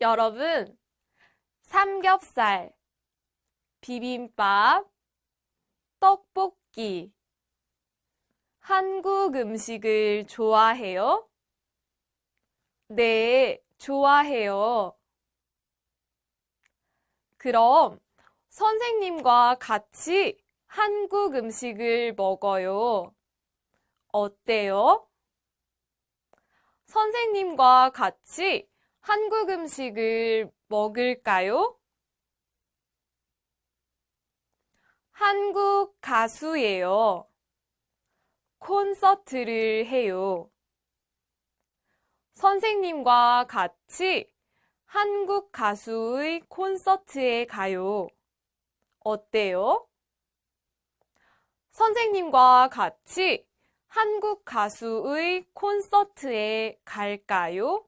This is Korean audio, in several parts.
여러분, 삼겹살, 비빔밥, 떡볶이, 한국 음식을 좋아해요? 네, 좋아해요. 그럼 선생님과 같이 한국 음식을 먹어요. 어때요? 선생님과 같이 한국 음식을 먹을까요? 한국 가수예요. 콘서트를 해요. 선생님과 같이 한국 가수의 콘서트에 가요. 어때요? 선생님과 같이 한국 가수의 콘서트에 갈까요?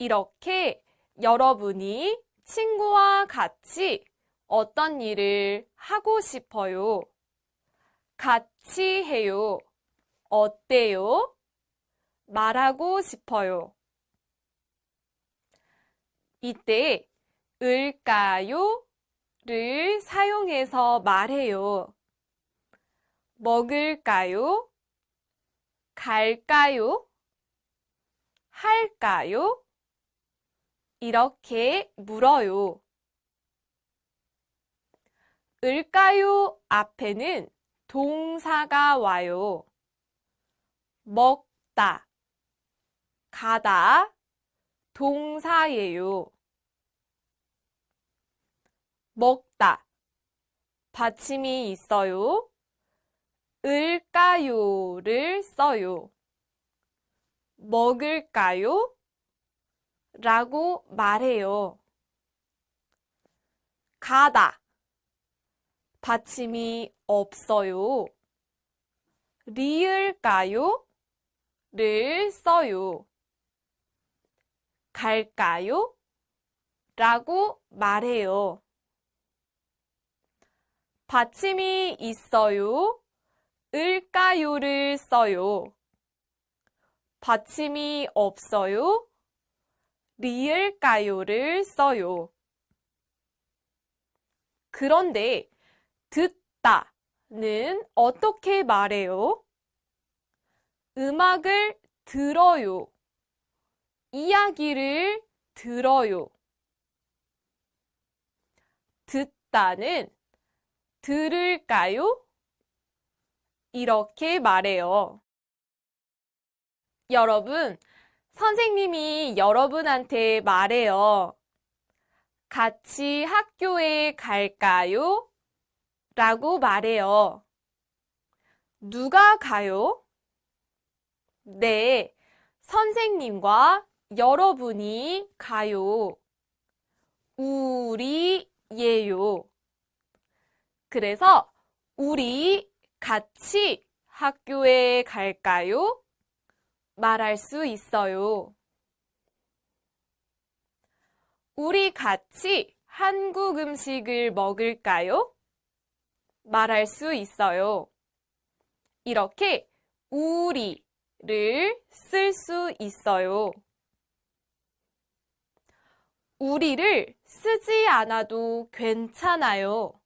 이렇게 여러분이 친구와 같이 어떤 일을 하고 싶어요? 같이 해요. 어때요? 말하고 싶어요. 이때 을까요? 를 사용해서 말해요. 먹을까요? 갈까요? 할까요? 이렇게 물어요. 을까요? 앞에는 동사가 와요. 먹다, 가다, 동사예요. 먹다, 받침이 있어요. 을까요를 써요. 먹을까요? 라고 말해요. 가다. 받침이 없어요. 리을까요? 를 써요. 갈까요? 라고 말해요. 받침이 있어요. 을까요를 써요. 받침이 없어요. 리을까요를 써요. 그런데 듣다는 어떻게 말해요? 음악을 들어요. 이야기를 들어요. 듣다는 들을까요? 이렇게 말해요. 여러분, 선생님이 여러분한테 말해요. 같이 학교에 갈까요? 라고 말해요. 누가 가요? 네, 선생님과 여러분이 가요. 우리 예요. 그래서 우리 같이 학교에 갈까요? 말할 수 있어요. 우리 같이 한국 음식을 먹을까요? 말할 수 있어요. 이렇게 우리를 쓸 수 있어요. 우리를 쓰지 않아도 괜찮아요.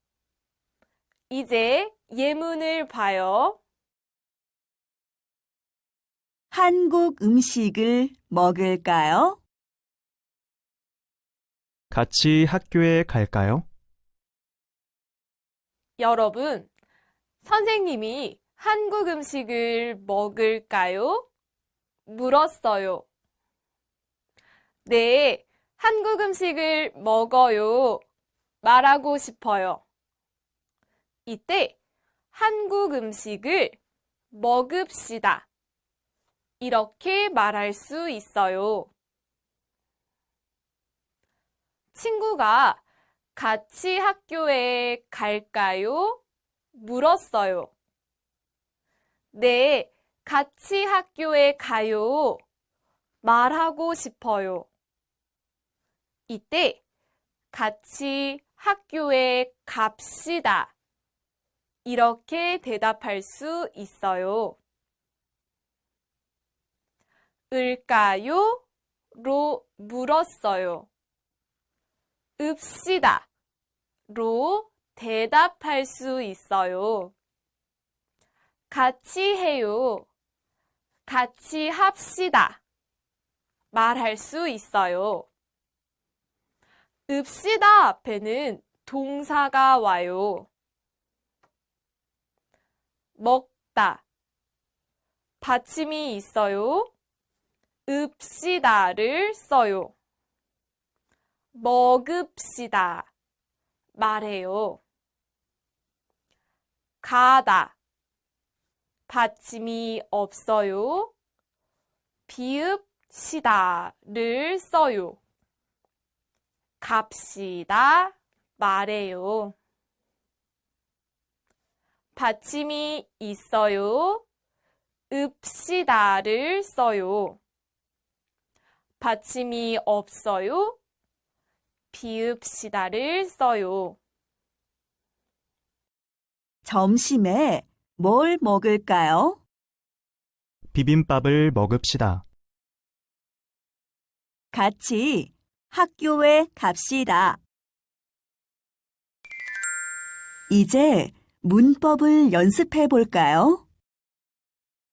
이제 예문을 봐요. 한국 음식을 먹을까요? 같이 학교에 갈까요? 여러분, 선생님이 한국 음식을 먹을까요? 물었어요. 네, 한국 음식을 먹어요. 말하고 싶어요. 이때 한국 음식을 먹읍시다. 이렇게 말할 수 있어요. 친구가 같이 학교에 갈까요? 물었어요. 네, 같이 학교에 가요. 말하고 싶어요. 이때 같이 학교에 갑시다. 이렇게 대답할 수 있어요. 을까요? 로 물었어요. 읍시다 로 대답할 수 있어요. 같이 해요. 같이 합시다. 말할 수 있어요. 읍시다 앞에는 동사가 와요. 먹다. 받침이 있어요. 읍시다를 써요. 먹읍시다. 말해요. 가다. 받침이 없어요. 비읍시다를 써요. 갑시다. 말해요. 받침이 있어요. 읍시다를 써요. 받침이 없어요. 비읍시다를 써요. 점심에 뭘 먹을까요? 비빔밥을 먹읍시다. 같이 학교에 갑시다. 이제 문법을 연습해 볼까요?